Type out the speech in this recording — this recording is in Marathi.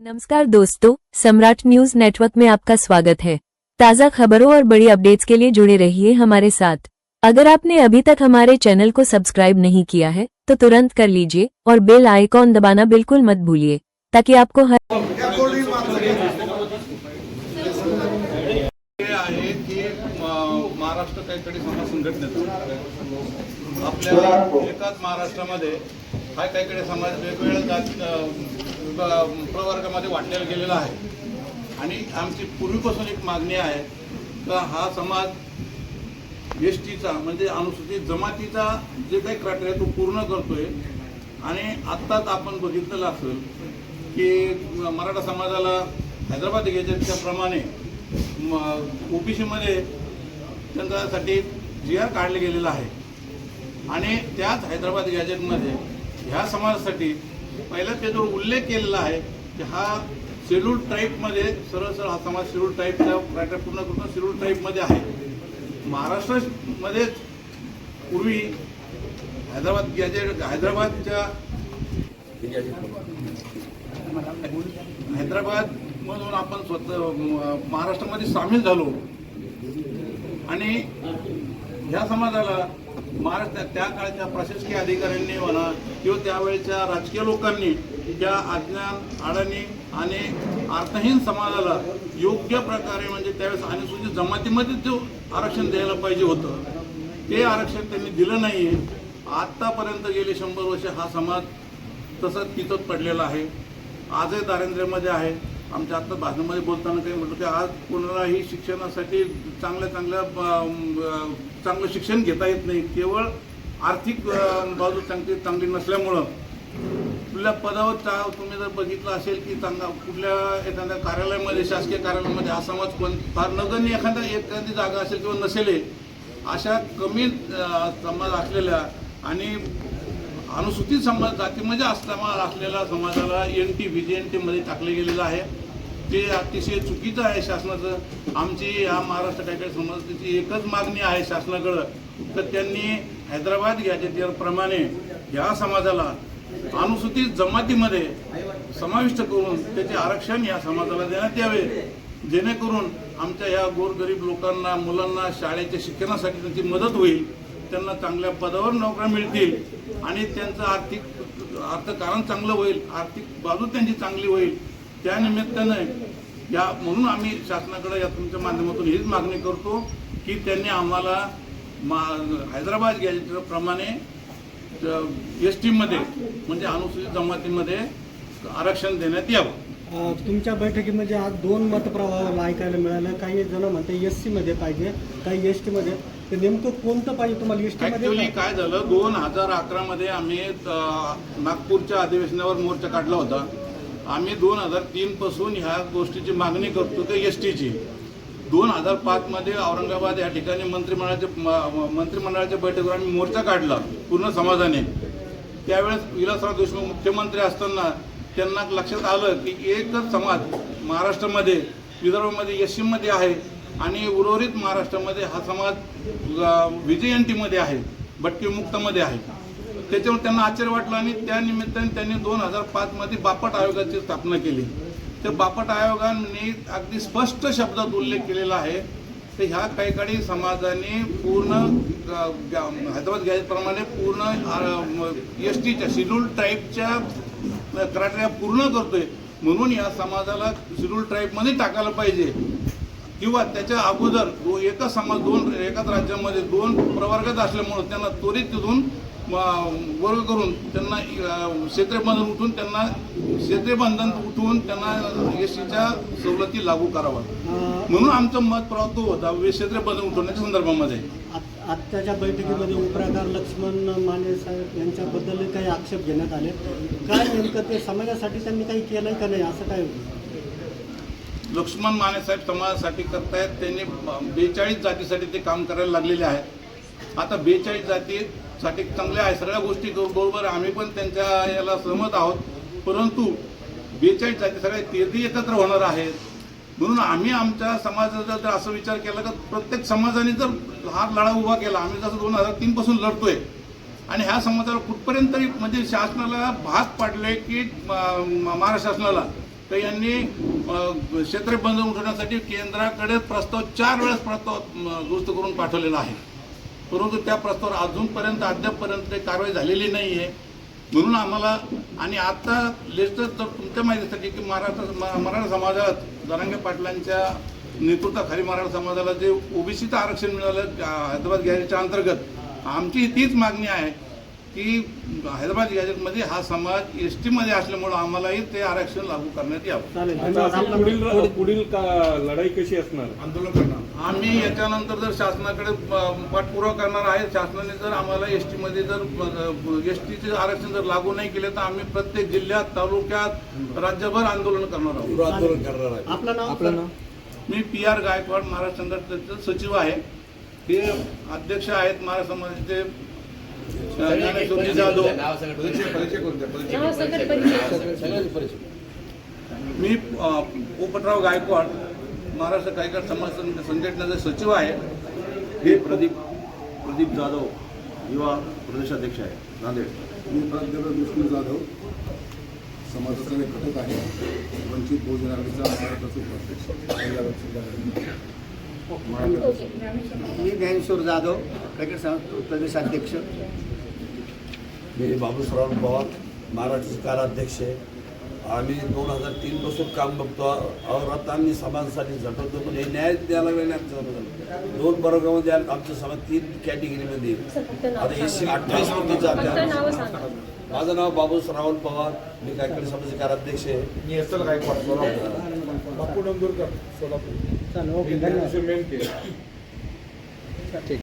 नमस्कार दोस्तों, सम्राट न्यूज़ नेटवर्क में आपका स्वागत है। ताज़ा खबरों और बड़ी अपडेट्स के लिए जुड़े रहिए हमारे साथ। अगर आपने अभी तक हमारे चैनल को सब्सक्राइब नहीं किया है तो तुरंत कर लीजिए और बेल आइकॉन दबाना बिल्कुल मत भूलिए, ताकि आपको हर महाराष्ट्र समाज हा काहीकडे समाज वेगवेगळ्या प्रवर्गामध्ये वाटलेला गेलेला आहे. आणि आमची पूर्वीपासून एक मागणी आहे का हा समाज एस टीचा म्हणजे अनुसूचित जमातीचा जे काही क्रायटेरिया आहे तो पूर्ण करतोय. आणि आत्ताच आपण बघितलेलं असेल की मराठा समाजाला हैदराबाद गॅजेटच्या प्रमाणे ओबीसीमध्ये त्यांच्यासाठी जी आर काढले गेलेला आहे. आणि त्याच हैदराबाद गॅजेटमध्ये ह्या समाजासाठी पहिला त्याच्यावर उल्लेख केलेला आहे की हा शेड्यूल ट्राईबमध्ये सरळ सरळ हा समाज शेड्यूल ट्राईबचा क्रायटेरिया पूर्ण करून शेड्यूल ट्राईबमध्ये आहे. महाराष्ट्रामध्येच पूर्वी हैदराबाद गॅजेट हैदराबादच्या हैदराबाद मधून आपण स्वतः म- महाराष्ट्रामध्ये सामील झालो. आणि ह्या समाजाला महाराष्ट्रात त्या काळच्या प्रशासकीय अधिकाऱ्यांनी म्हणा किंवा त्यावेळेच्या राजकीय लोकांनी ज्या अज्ञान अडाणी आणि अर्थहीन समाजाला योग्य प्रकारे म्हणजे त्यावेळेस अनुसूचित जमातीमध्ये जो आरक्षण द्यायला पाहिजे होतं. ते आरक्षण त्यांनी दिलं नाही आहे आत्तापर्यंत गेले शंभर वर्ष हा समाज तसंच तिथंच पडलेला आहे. आजही दारिद्र्यामध्ये आहे. आमच्या आत्ता भाषणामध्ये बोलताना काही म्हटलं की आज कोणालाही शिक्षणासाठी चांगल्या चांगल्या चांगलं शिक्षण घेता येत नाही. केवळ आर्थिक बाजू चांगली चांगली नसल्यामुळं कुठल्या पदावर चा तुम्ही जर बघितलं असेल की चांगला कुठल्या एखाद्या कार्यालयामध्ये शासकीय कार्यालयामध्ये हा समाज कोण फार नगण्य एखादा एखादी जागा असेल किंवा नसेल अशा कमी समाज असलेल्या आणि अनुसूचित समाज जातीमध्ये असताना असलेल्या समाजाला N T V G N टीमध्ये टाकले गेलेलं आहे. ते अतिशय चुकीचं आहे शासनाचं आमची या महाराष्ट्र कायदे समाजाची एकच मागणी आहे शासनाकडं तर त्यांनी हैदराबाद गॅजेटियरप्रमाणे या समाजाला अनुसूचित जमातीमध्ये समाविष्ट करून त्याचे आरक्षण या समाजाला देण्यात यावे. जेणेकरून आमच्या या गोरगरीब लोकांना मुलांना शाळेच्या शिक्षणासाठी त्यांची मदत होईल त्यांना चांगल्या पदावर नोकऱ्या मिळतील आणि त्यांचं आर्थिक अर्थकारण चांगलं होईल आर्थिक बाजू त्यांची चांगली होईल. त्या निमित्तानं या म्हणून आम्ही शासनाकडे या तुमच्या माध्यमातून हीच मागणी करतो की त्यांनी आम्हाला मा हैदराबाद गॅजेटप्रमाणे एस टीमध्ये म्हणजे अनुसूचित जमातीमध्ये आरक्षण देण्यात यावं. तुमच्या बैठकीमध्ये आज दोन मतप्रवाहाला ऐकायला मिळालं. काही जण म्हणते एस सी मध्ये पाहिजे काही एस टी मध्ये तर नेमकं कोणतं पाहिजे तुम्हाला? एस टी ऍक्च्युली मध्ये काय झालं? दोन हजार अकरा मध्ये आम्ही नागपूरच्या अधिवेशनावर मोर्चा काढला होता. आम्ही दोन हजार तीन पासून ह्या गोष्टीची मागणी करतो की एस टीची. दोन हजार पाचमध्ये औरंगाबाद या ठिकाणी मंत्रिमंडळाच्या म- मंत्रिमंडळाच्या बैठकीवर आम्ही मोर्चा काढला पूर्ण समाजाने. त्यावेळेस विलासराव देशमुख मुख्यमंत्री असताना त्यांना लक्षात आलं की एकच समाज महाराष्ट्रामध्ये विदर्भामध्ये एस सीमध्ये आहे आणि उर्वरित महाराष्ट्रामध्ये हा समाज विजयंतीमध्ये आहे भटकी मुक्तमध्ये आहे. त्याच्यामुळे त्यांना आश्चर्य वाटलं आणि त्या निमित्ताने त्यांनी दोन हजार पाचमध्ये बापट आयोगाची स्थापना केली. तर बापट आयोगाने अगदी स्पष्ट शब्दात उल्लेख केलेला आहे तर ह्या काही काळी समाजाने पूर्ण हैदराबाद गॅजेटप्रमाणे पूर्ण एस टीच्या शेड्यूल ट्राईबच्या क्रायटेरिया पूर्ण करतोय. म्हणून या समाजाला शेड्यूल ट्राईबमध्ये टाकायला पाहिजे. किंवा त्याच्या अगोदर एकच समाज दोन एकाच राज्यामध्ये दोन प्रवर्गात असल्यामुळं त्यांना त्वरित तिथून वर्ग करून त्यांना अ, क्षेत्रीय बंधन उठून त्यांना क्षेत्रीय बंधन उठवून त्यांना एस टीच्या सवलती लागू करावा म्हणून आमचं मत प्राप्त होता क्षेत्रीय बंधन उठवण्याच्या संदर्भामध्ये. आत- आजच्या ज्या बैठकीमध्ये उपराकार लक्ष्मण माने साहेब यांच्याबद्दल काही आक्षेप घेण्यात आले. काय नेमकं ते समाजासाठी त्यांनी काही केलंय का नाही असं काय लक्ष्मण माने साहेब समाजासाठी करतायत त्यांनी बेचाळीस जातीसाठी ते काम करायला लागलेले आहेत. आता बेचाळीस साठी चांगल्या आहे. सगळ्या गोष्टी बरोबर आम्ही पण त्यांच्या याला सहमत आहोत. परंतु बेचाळीस जाती सगळ्या तेरही एकत्र होणार आहेत. म्हणून आम्ही आमच्या समाजाचा जर असं विचार केला तर प्रत्येक समाजाने जर हा लढा उभा केला आम्ही जसं दोन हजार तीन पासून लढतोय. आणि ह्या समाजाला कुठपर्यंत तरी म्हणजे शासनाला भाग पाडले की महाराष्ट्र शासनाला तर यांनी क्षेत्र बंद उठवण्यासाठी केंद्राकडे प्रस्ताव चार वेळेस प्रस्ताव दुरुस्त करून पाठवलेला आहे. परंतु त्या प्रस्तावावर अजूनपर्यंत अद्यापपर्यंत काही कारवाई झालेली नाही आहे म्हणून आम्हाला आणि आता लेटेस्ट जर तुमच्या माहितीसाठी की महाराष्ट्र म- मराठा समाजात जरांगे पाटलांच्या नेतृत्वाखाली मराठा समाजाला जे ओबीसीचं आरक्षण मिळालं हैदराबाद गॅरेजच्या अंतर्गत आमची तीच मागणी आहे. की हैदराबाद गॅजेटमध्ये हा समाज एस टीमध्ये असल्यामुळं आम्हालाही ते आरक्षण लागू करण्यात यावं. चालेल. पुढील पुढील लढाई कशी असणार? आंदोलन करणार. आम्ही याच्यानंतर जर शासनाकडे पाठपुरावा करणार आहे शासनाने जर आम्हाला एस टीमध्ये जर एस टीचे आरक्षण जर लागू नाही केले तर आम्ही प्रत्येक जिल्ह्यात तालुक्यात राज्यभर आंदोलन करणार आहोत. आंदोलन करणार आहे. आपलं नाव? आपलं नाव? मी पी आर गायकवाड महाराष्ट्र संघटनेचे सचिव आहे. हे अध्यक्ष आहेत महाराष्ट्र समाजाचे जाधव मी पोपटराव गायकवाड महाराष्ट्र गायकवाड समाज संघ- संघटनेचे सचिव आहे. हे प्रदीप प्रदीप जाधव युवा प्रदेशाध्यक्ष आहे. नांदेड. मी प्राध्यापक विष्णू जाधव समाजाचा एक घटक आहे. वंचित बहुजन आघाडीचा महाराष्ट्राचे उपाध्यक्ष. मी ज्ञानेश्वर जाधव प्रदेशाध्यक्ष. मी बाबूसराव पवार महाराष्ट्राचे कार्याध्यक्ष आहे आम्ही दोन हजार तीन पासून काम बघतो और आता आम्ही समाजासाठी झटवतो पण हे न्याय द्यायला लागले नाही दोन वर्गामध्ये आले आमचा समाज तीन कॅटेगरीमध्ये आहे. आता एससी अठ्ठावीस आमच्या माझं नाव बाबू श्रावण पवार. मी कायकडे समाजाचे कार्याध्यक्ष आहे. मी असेल गायकवाड सोलापूर. बापू डोंगरकर सोलापूर. चालेल